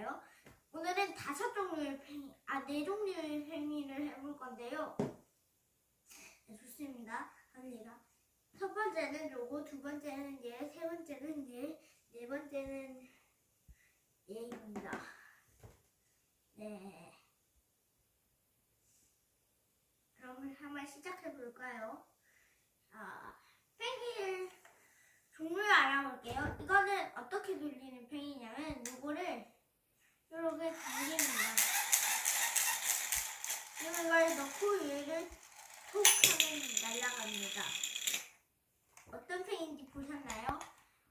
보셨나요? 오늘은 다섯 종류의 팽이, 아, 네 종류의 팽이를 해볼 건데요. 네, 좋습니다. 갑니다. 첫 번째는 요거, 두 번째는 얘, 세 번째는 얘, 네 번째는 얘입니다. 네. 그럼 한번 시작해 볼까요? 자, 팽이를 종류를 알아볼게요. 이거는 어떻게 돌리는 팽이냐면 요거를 이렇게 돌립니다. 이걸 넣고 얘를 톡 하면 날아갑니다. 어떤 팽인지 보셨나요?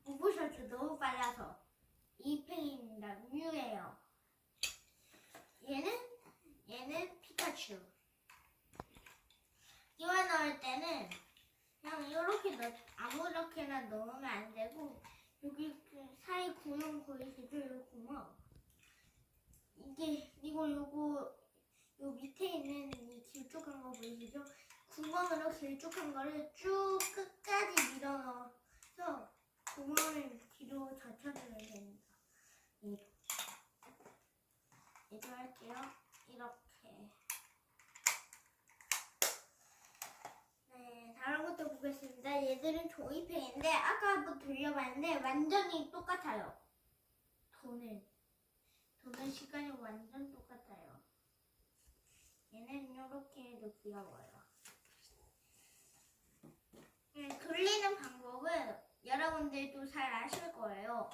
못 보셨죠? 너무 빨라서. 이 팽입니다. 뮤예요. 얘는 얘는 피카츄. 끼워 넣을 때는 그냥 이렇게 넣 아무렇게나 넣으면 안 되고 여기 그 사이 구멍 보이시죠? 이 구멍. 이게 이거 요거 요 밑에 있는 이 길쭉한 거 보이시죠? 구멍으로 길쭉한 거를 쭉 끝까지 밀어 넣어서 구멍을 뒤로 젖혀주면 됩니다. 얘도 얘도 할게요. 이렇게. 네, 다른 것도 보겠습니다. 얘들은 종이팩인데 아까 한번 돌려봤는데 완전히 똑같아요. 돈은 도는 시간이 완전 똑같아요. 얘는 이렇게 해도 귀여워요. 음, 돌리는 방법은 여러분들도 잘 아실 거예요.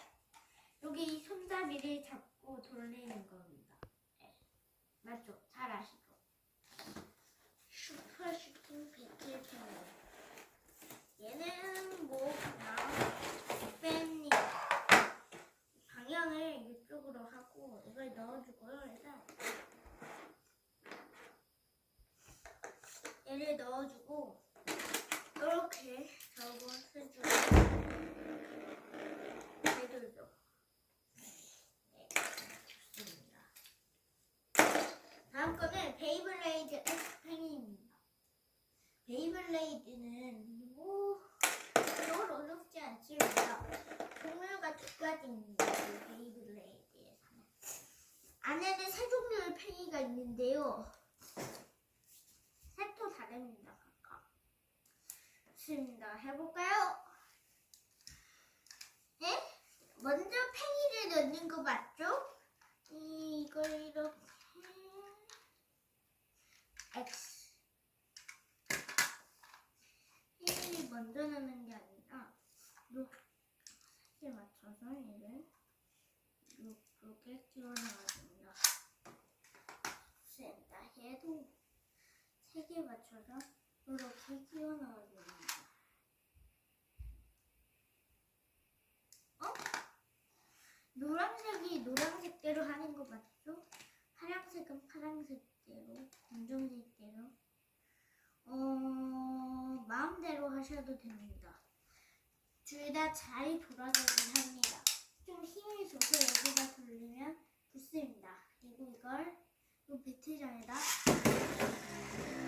여기 이 손잡이를 잡고 돌리는 겁니다. 네. 맞죠? 잘 아시죠? 슈퍼 슈팅 백일 펜 얘는 뭐 그냥 뺍니다. 방향을 이쪽으로 하고 이걸 넣어주고요. 일단 얘를 넣어주고 이렇게 접어서 주고 되돌려. 네, 좋습니다. 다음 거는 베이블레이드 엑스팽입니다. 베이블레이드는 뭐 이걸 어렵지 않습니다. 종류가 두 가지입니다. 이 베이블레이드에서는 안에는 세 팽이가 있는데요. 색도 다릅니다. 각각. 좋습니다. 해볼까요? 네? 먼저 팽이를 넣는 거 맞죠? 이걸 이렇게 X 팽이를 먼저 넣는 게 아니라 이렇게 살게 맞춰서 얘를 이렇게 끼워넣어야 됩니다. 좋습니다. 얘도 세개 맞춰서 이렇게 끼워 넣어야 됩니다. 어? 노란색이 노란색대로 하는 거 맞죠? 파란색은 파란색대로, 검정색대로. 어, 마음대로 하셔도 됩니다. 둘 다 잘 돌아가긴 합니다. 좀 힘을 줘서 여기다 돌리면 붙습니다. 그리고 이걸 이 배트장에다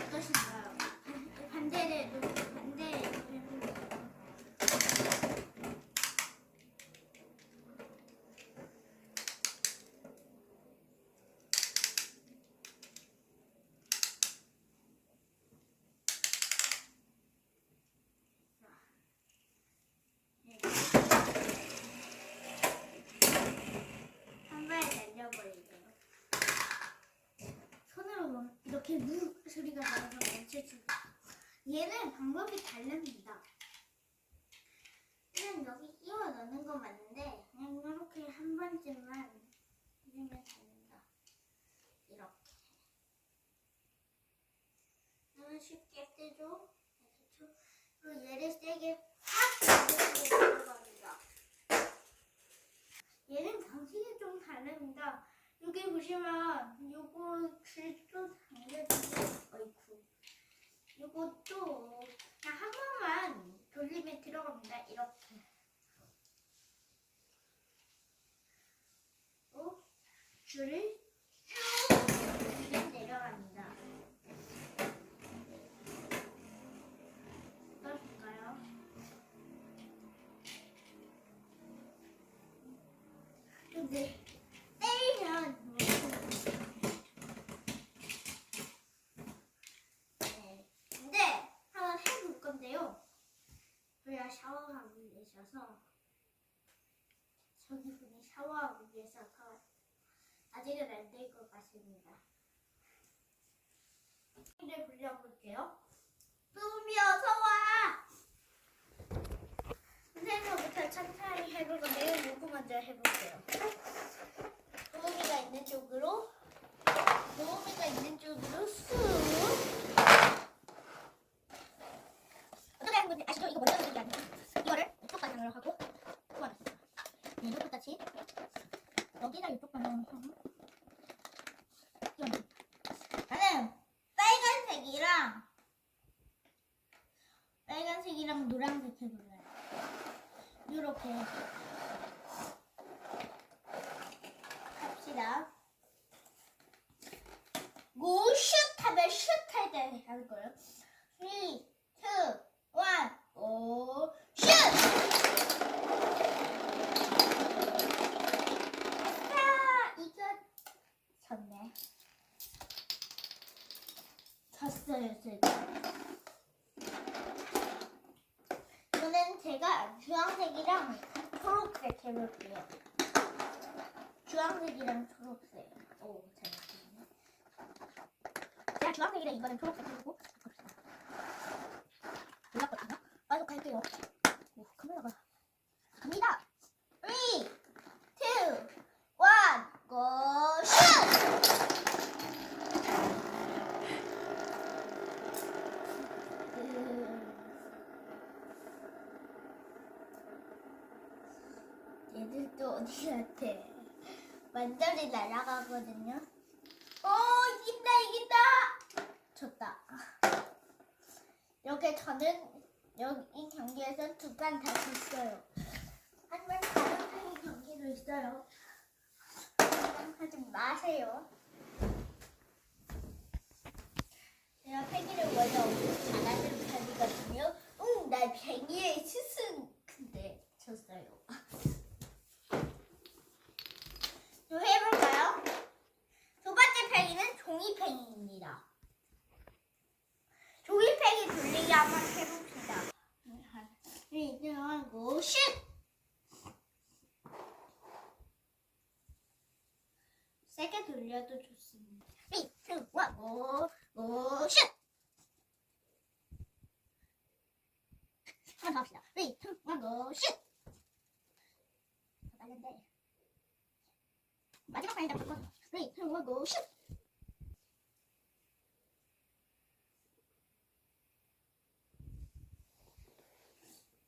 어떠신가요? 반- 반대를 반대 한 번에 날려버리게요. 손으로 뭐 이렇게 무 소리가 나서 멈춰줍니다. 얘는 방법이 다릅니다. 그냥 여기 끼워 넣는 거 맞는데 그냥 이렇게 한 번쯤만 해주면 됩니다. 이렇게. 얘는 쉽게? 그렇죠? 그리고 얘를 세게 팍 들어갑니다. 얘는 방식이 좀 다릅니다. 여기 보시면 요거 줄도 당겨지고 어이쿠 요것도 그냥 한 번만 돌리면 들어갑니다. 이렇게 또 줄을 쭉 돌리면 내려갑니다. 어떠실까요? 근데 때리면 샤워하고 계셔서 저기 분이 샤워하고 계셔서 안될것 같습니다. 이제 불려볼게요. 뚜미 어서 와! 선생님부터 천천히 해볼 건데 요거 먼저 해볼게요. 도우미가 있는 쪽으로 도우미가 있는 쪽으로 쑥 어떻게 하는 건지 아시죠? 이거 먼저 하는 게 아니고 이거를 이쪽 방향으로 하고. 네, 이쪽 같이 여기다 이쪽 방향으로 하고 이거는 나는 빨간색이랑 빨간색 노란색 해볼래요. 이렇게 합시다. 고슛 하면 슛할 때 할 거예요. 3, 2, 1, 오, 슛! 아싸! 이거 졌네. 졌어요, 제가. 이거는 제가 주황색이랑 초록색 해볼게요. 주황색이랑 초록색. 오, 잘 맞네. 제가 주황색이랑 이거는 초록색 해보고 봅시다. 몰랐거든요. 빨리 갈게요. 오, 카메라가. 갑니다. 3, 2, 1, 고, 슛! 얘들 또 어디 같아? 완전히 날아가거든요. 어, 이긴다, 이긴다! 졌다. 이렇게 저는 여기 이 경기에서 두 판다 졌어요. 하지만 다른 판의 경기도 있어요. 하지 마세요. 제가 패기를 원래 엄청 잘하는 편이거든요. 응, 나 팽이의 스승. 근데 졌어요. 좀 해볼까요? 두 번째 팽이는 종이팽이입니다. 종이팽이 돌리기 한번 해봅시다. 이제 하고 슛! 세게 돌려도 좋습니다. 3, 2, 1, 고, 고, 슛! 한번 더 합시다. 3, 2, 1, 고, 슛! 더 빨른데. 마지막 판이다 바꿔. 3, 2, 1, 고, 슛!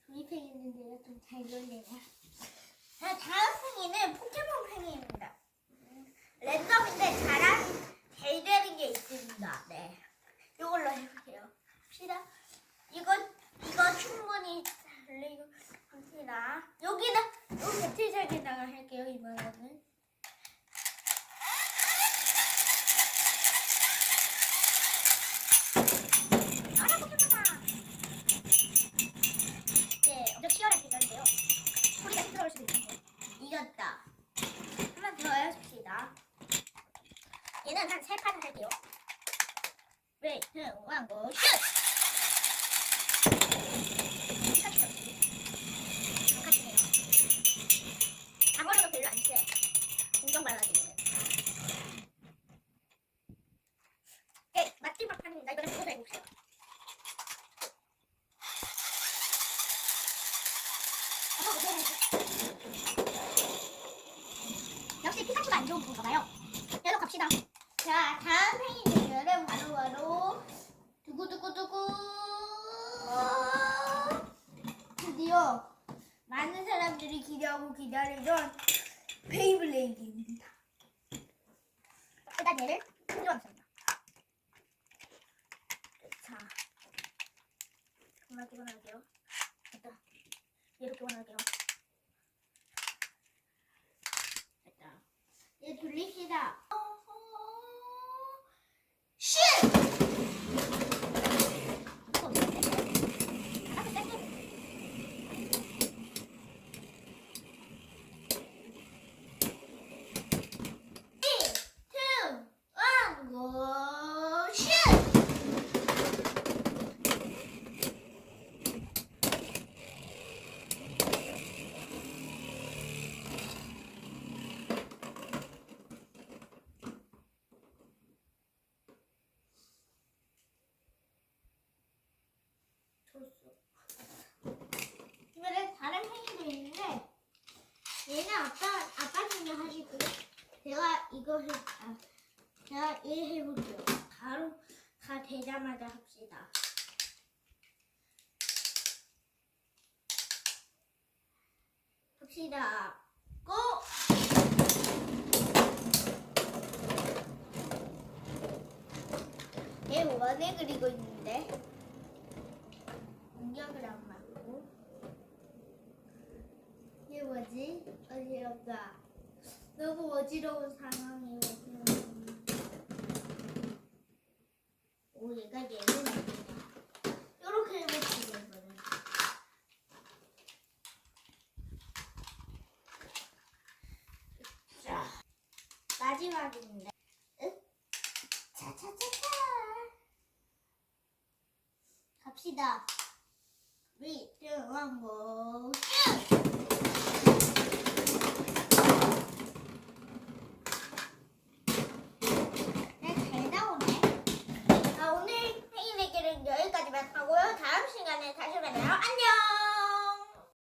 종이팽이 있는데요. 좀잘 돌리네. 자, 다음 팽이는 포켓몬 팽이입니다. 음, 랜덤인데 잘한 잘 되는 게 있습니다. 네. 이걸로 해볼게요. 합시다. 이거 이거 충분히 달리고 합니다. 여기다 여기 배틀색에다가 할게요. 이번에는. 아라 포켓몬아. 네, 엄청 치열한 대결인데요. 소리가 시끄러울 수도 있는데 이겼다. 한 번 더 해봅시다. 얘는 한 세 판을 할게요. 슛! 이번엔 누구 해봅시다. 어머, 어머, 어머. 역시 피카츄가 안 좋은 건가 봐요. 계속 갑시다. 자, 다음 대결은 바로 바로 두구두구두구. 드디어 많은 사람들이 기대하고 기다리던 베이블레이드입니다. 일단 얘를 들어왔습니다. 자, 정말 기본할게요. 됐다. 얘로 교환할게요. 됐다. 얘 돌립시다. 어허. 슛! 어, 어떡해. 아, 땡겨. Three, two, one, go, shoot! 아빠 아빠님이 하시고요. 아, 제가 일 해볼게요. 바로 다 되자마자 합시다. 합시다. 고! 얘 원에 그리고 있는데 공격을 안 맞고 이게 뭐지? 어지럽다. 너무 어지러운 상황이에요. 오, 얘가 얘는 이렇게 해보시게 되거든. 자, 마지막인데. 응? 차차차차. 갑시다. 3, 2, 1, go. 슛! 다음 시간에 다시 만나요. 안녕!